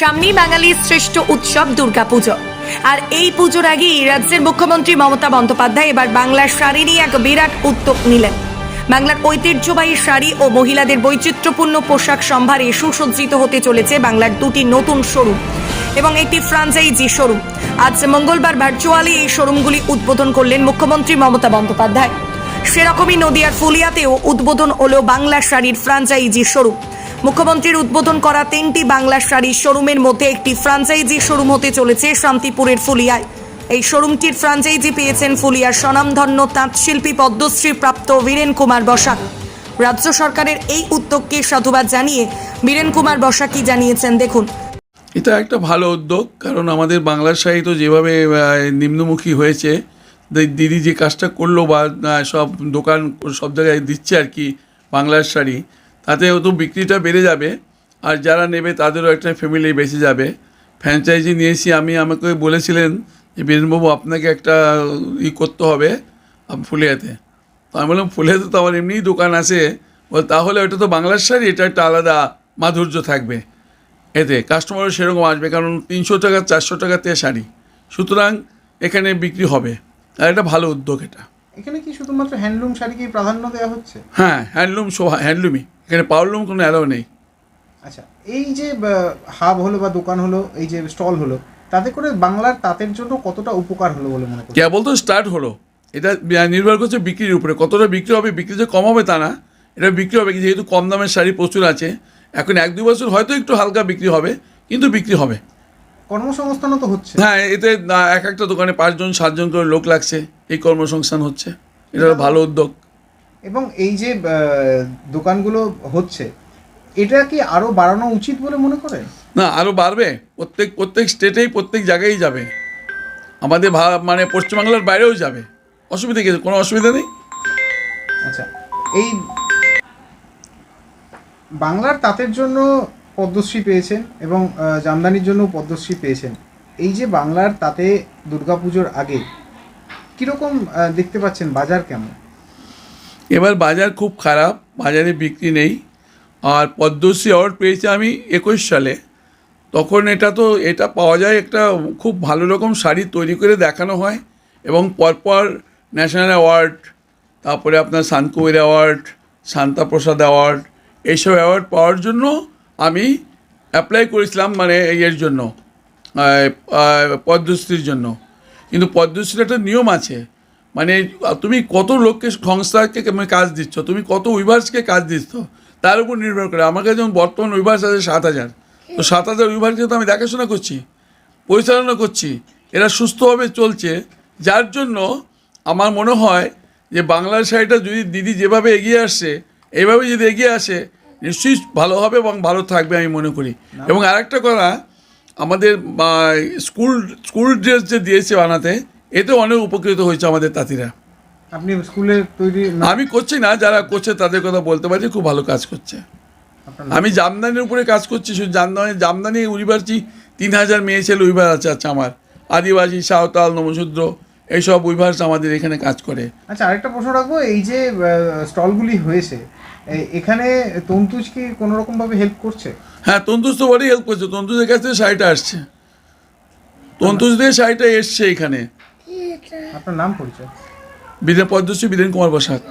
সামনেই বাঙালির শ্রেষ্ঠ উৎসব দুর্গাপুজো। আর এই পুজোর আগেই রাজ্যের মুখ্যমন্ত্রী মমতা বন্দ্যোপাধ্যায় এবার বাংলার শাড়িরই এক বিরাট উদ্যোগ নিলেন। বাংলার ঐতিহ্যবাহী শাড়ি ও মহিলাদের বৈচিত্র্যপূর্ণ পোশাক সম্ভারে সুসজ্জিত হতে চলেছে বাংলার দুটি নতুন শোরুম এবং একটি ফ্রাঞ্চাইজি শোরুম। আজ মঙ্গলবার ভার্চুয়ালি এই শোরুমগুলি উদ্বোধন করলেন মুখ্যমন্ত্রী মমতা বন্দ্যোপাধ্যায়। সেরকমই নদিয়ার ফুলিয়াতেও উদ্বোধন হলো বাংলা শাড়ির ফ্রাঞ্চাইজি শোরুম। মুখ্যমন্ত্রীর উদ্বোধন করা তিনটি বাংলা শাড়ির শোরুমের মধ্যে একটি ফ্রাঞ্চাইজি শোরুম হতে চলেছে শান্তিপুরের ফুলিয়ায়। এই শোরুমটির ফ্রাঞ্চাইজি পেয়েছেন ফুলিয়ার স্বনামধন্য তাঁতশিল্পী পদ্মশ্রী প্রাপ্ত বীরেন কুমার বসাক। রাজ্য সরকারের এই উদ্যোগকে সাধুবাদ জানিয়ে বীরেন কুমার বসাক জানিয়েছেন, দেখুন। এটা একটা ভালো উদ্যোগ, কারণ আমাদের বাংলার সাহিত্য যেভাবে নিম্নমুখী হয়েছে দিদি যে কাজটা করল বা সব দোকান, সব জায়গায় দিচ্ছে আর কি বাংলার শাড়ি তাতে তো বিক্রিটা বেড়ে যাবে। আর যারা নেবে তাদেরও একটা ফ্যামিলি বেঁচে যাবে। ফ্র্যাঞ্চাইজি নিয়েছি আমি আমাকে বলেছিলেন যে বীরেনবাবু আপনাকে একটা ই করতে হবে ফুলিয়াতে। তো আমি বললাম ফুলিয়াতে তো আমার এমনিই দোকান আছে। তাহলে ওটা তো বাংলার শাড়ি এটা একটা আলাদা মাধুর্য থাকবে। এতে কাস্টমারও সেরকম আসবে কারণ তিনশো টাকা চারশো টাকাতে শাড়ি। সুতরাং এখানে বিক্রি হবে। আর এটা ভালো উদ্যোগ এটা। এখানে কি শুধুমাত্র হ্যান্ডলুম শাড়িকেই প্রাধান্য দেওয়া হচ্ছে? হ্যাঁ হ্যান্ডলুম হ্যান্ডলুমই এখানে পাওয়ারলুম কোনো অ্যালাও নেই। আচ্ছা এই যে হাব হলো বা দোকান হলো এই যে স্টল হলো তাতে করে বাংলার তাঁতের জন্য কতটা উপকার হলো বলে মনে করছেন কেবল তো স্টার্ট হলো। এটা নির্ভর করছে বিক্রির উপরে। কতটা বিক্রি হবে বিক্রি যে কম হবে তা না। এটা বিক্রি হবে যেহেতু কম দামের শাড়ি প্রচুর আছে। এখন এক দু বছর হয়তো একটু হালকা বিক্রি হবে কিন্তু বিক্রি হবে। কর্মসংস্থানও তো হচ্ছে। হ্যাঁ এতে এক একটা দোকানে পাঁচজন সাতজন করে লোক লাগছে। এই কর্মসংস্থান হচ্ছে। এটা ভালো উদ্যোগ। এবং এই যে দোকানগুলো হচ্ছে এটা কি আরও বাড়ানো উচিত বলে মনে করেন? না আরও বাড়বে। প্রত্যেক প্রত্যেক স্টেটেই প্রত্যেক জায়গায় যাবে। আমাদের মানে পশ্চিমবাংলার বাইরেও যাবে। অসুবিধা কি? কোনো অসুবিধা নেই? আচ্ছা এই বাংলার তাঁতের জন্য পদ্মশ্রী পেয়েছেন এবং জামদানির জন্য পদ্মশ্রী পেয়েছেন। এই যে বাংলার তাতে দুর্গাপুজোর আগে কীরকম দেখতে পাচ্ছেন? বাজার কেমন? এবার বাজার খুব খারাপ, বাজারে বিক্রি নেই। আর পদ্মশ্রী অ্যাওয়ার্ড পেয়েছি আমি একুশ সালে। তখন এটা তো, এটা পাওয়া যায় একটা খুব ভালো রকম শাড়ি তৈরি করে দেখানো হয় এবং পরপর ন্যাশনাল অ্যাওয়ার্ড, তারপরে আপনার শান্তকুবের অ্যাওয়ার্ড শান্তাপ্রসাদ অ্যাওয়ার্ড, এইসব অ্যাওয়ার্ড পাওয়ার জন্য আমি অ্যাপ্লাই করেছিলাম মানে এর জন্য পদ্মশ্রীর জন্য। কিন্তু পদ্মশ্রীর একটা নিয়ম আছে মানে তুমি কত লোককে সংস্থাকে তুমি কাজ দিচ্ছ? তুমি কত উইভার্সকে কাজ দিচ্ছ? তার উপর নির্ভর করে। আমার কাছে যেমন বর্তমান উইভার্স আছে সাত হাজার তো সাত হাজার উইভার্সকে তো আমি দেখাশোনা করছি পরিচালনা করছি। এরা সুস্থভাবে চলছে যার জন্য আমার মনে হয় যে বাংলার শাড়িটা যদি দিদি যেভাবে এগিয়ে আসছে এইভাবে যদি এগিয়ে আসে নিশ্চয়ই ভালো হবে এবং ভালো থাকবে আমি মনে করি। এবং আরেকটা কথা আমাদের স্কুল স্কুল ড্রেস যে দিয়েছে বানাতে এতে অনেক উপকৃত হয়েছে আমাদের তাঁতিরা। আপনি স্কুলে তৈরি আমি করছি না যারা করছে তাদের কথা বলতে পারছি খুব ভালো কাজ করছে। আমি জামদানির উপরে কাজ করছি শুধু জামদানি জামদানি উইভারছি তিন হাজার মেয়ে ছেলে উইভার আছে আছে আমার। আদিবাসী সাঁওতাল নমশূদ্র এইসব উইভার্স আমাদের এখানে কাজ করে। আচ্ছা আরেকটা প্রশ্ন রাখব এই যে স্টলগুলি হয়েছে এখানে তন্তুজ কি কোনো রকম হেল্প করছে? হ্যাঁ তন্তুজ তো বড়ই হেল্প করছে তন্তুজের কাছ থেকে শাড়িটা আসছে। তন্তুজ দিয়ে শাড়িটা এসছে এখানে। আপনার নাম পরিচয়? বিধান পদ্মশ্রী বিধান কুমার বসাক।